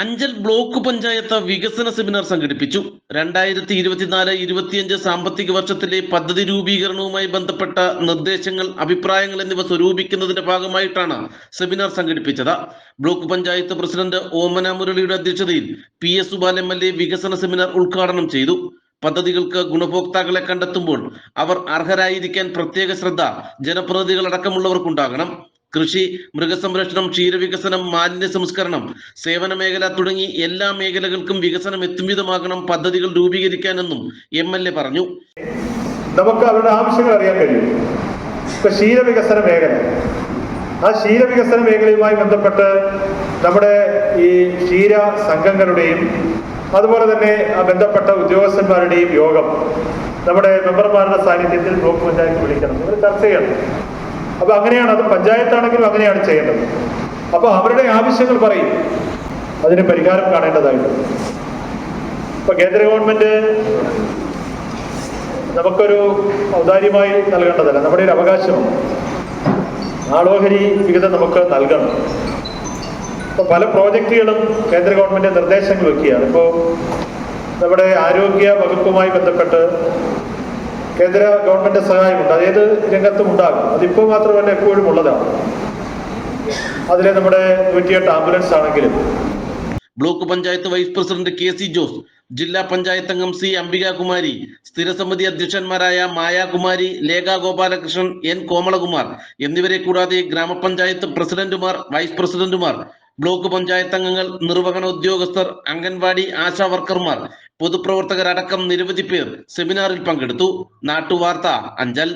Anchal block panchayat വികസന seminar സംഘടിപ്പിച്ചു. രണ്ടായിരത്തി ഇരുപത്തിനാല് ഇരുപത്തിയഞ്ച് സാമ്പത്തിക വർഷത്തിലെ പദ്ധതി രൂപീകരണവുമായി ബന്ധപ്പെട്ട നിർദ്ദേശങ്ങൾ അഭിപ്രായങ്ങൾ എന്നിവ സ്വരൂപിക്കുന്നതിന്റെ ഭാഗമായിട്ടാണ് സെമിനാർ സംഘടിപ്പിച്ചത്. ബ്ലോക്ക് പഞ്ചായത്ത് പ്രസിഡന്റ് ഓമന മുരളിയുടെ അധ്യക്ഷതയിൽ P S Subal M L A വികസന സെമിനാർ ഉദ്ഘാടനം ചെയ്തു. പദ്ധതികൾക്ക് ഗുണഭോക്താക്കളെ കണ്ടെത്തുമ്പോൾ അവർ അർഹരായിരിക്കാൻ പ്രത്യേക ശ്രദ്ധ ജനപ്രതിനിധികളടക്കമുള്ളവർക്കുണ്ടാകണം. കൃഷി മൃഗസംരക്ഷണം ക്ഷീരവികസനം മാലിന്യ സംസ്കരണം സേവന മേഖല തുടങ്ങി എല്ലാ മേഖലകൾക്കും വികസനം എത്തുംവിധമാകണം പദ്ധതികൾ രൂപീകരിക്കാനെന്നും എം എൽ എ പറഞ്ഞു. നമുക്ക് അവരുടെ ആവശ്യങ്ങൾ അറിയാൻ കഴിയും. ഇപ്പൊ ക്ഷീരവികസന മേഖല. ആ ക്ഷീരവികസന മേഖലയുമായി ബന്ധപ്പെട്ട് നമ്മുടെ ഈ ക്ഷീര സംഘങ്ങളുടെയും അതുപോലെ തന്നെ ബന്ധപ്പെട്ട ഉദ്യോഗസ്ഥന്മാരുടെയും യോഗം നമ്മുടെ മെമ്പർമാരുടെ സാന്നിധ്യത്തിൽ ബ്ലോക്ക് പഞ്ചായത്ത് വിളിക്കണം. ഇവർ ചർച്ച ചെയ്യണം. അപ്പൊ അങ്ങനെയാണ് അത് പഞ്ചായത്താണെങ്കിലും അങ്ങനെയാണ് ചെയ്യേണ്ടത്. അപ്പൊ അവരുടെ ആവശ്യങ്ങൾ പറയും. അതിന് പരിഹാരം കാണേണ്ടതായിട്ട്. ഇപ്പൊ കേന്ദ്ര ഗവൺമെന്റ് നമുക്കൊരു ഔദാര്യമായി നൽകേണ്ടതല്ല നമ്മുടെ ഒരു അവകാശമാണ്. ആളോഹരി വിഹിതം നമുക്ക് നൽകണം. ഇപ്പൊ പല പ്രോജക്റ്റുകളും കേന്ദ്ര ഗവൺമെന്റ് നിർദ്ദേശങ്ങൾ വെക്കുകയാണ്. ഇപ്പോ നമ്മുടെ ആരോഗ്യ വകുപ്പുമായി ബന്ധപ്പെട്ട് കേന്ദ്ര ഗവൺമെന്റ് സഹായമുണ്ട്. അതേത് രംഗത്തും ഉണ്ടാകും. അതിപ്പോൾ മാത്രമല്ല എപ്പോഴും ഉള്ളതാണ്. അതിലെ നമ്മുടെ നൂറ്റിയെട്ട് ആംബുലൻസ് ആണെങ്കിലും. Block panchayat vice president K C Jose ജില്ലാ പഞ്ചായത്ത് അംഗം സി അംബികാകുമാരി സ്ഥിരസമിതി അധ്യക്ഷന്മാരായ മായാകുമാരി ലേഖ ഗോപാലകൃഷ്ണൻ എൻ കോമളകുമാർ എന്നിവരെ കൂടാതെ ഗ്രാമപഞ്ചായത്ത് പ്രസിഡന്റുമാർ വൈസ് പ്രസിഡന്റുമാർ ബ്ലോക്ക് പഞ്ചായത്ത് അംഗങ്ങൾ നിർവഹണ ഉദ്യോഗസ്ഥർ അംഗൻവാടി ആശാ വർക്കർമാർ പൊതുപ്രവർത്തകരടക്കം നിരവധി പേർ സെമിനാറിൽ പങ്കെടുത്തു. നാട്ടുവാർത്ത അഞ്ചൽ.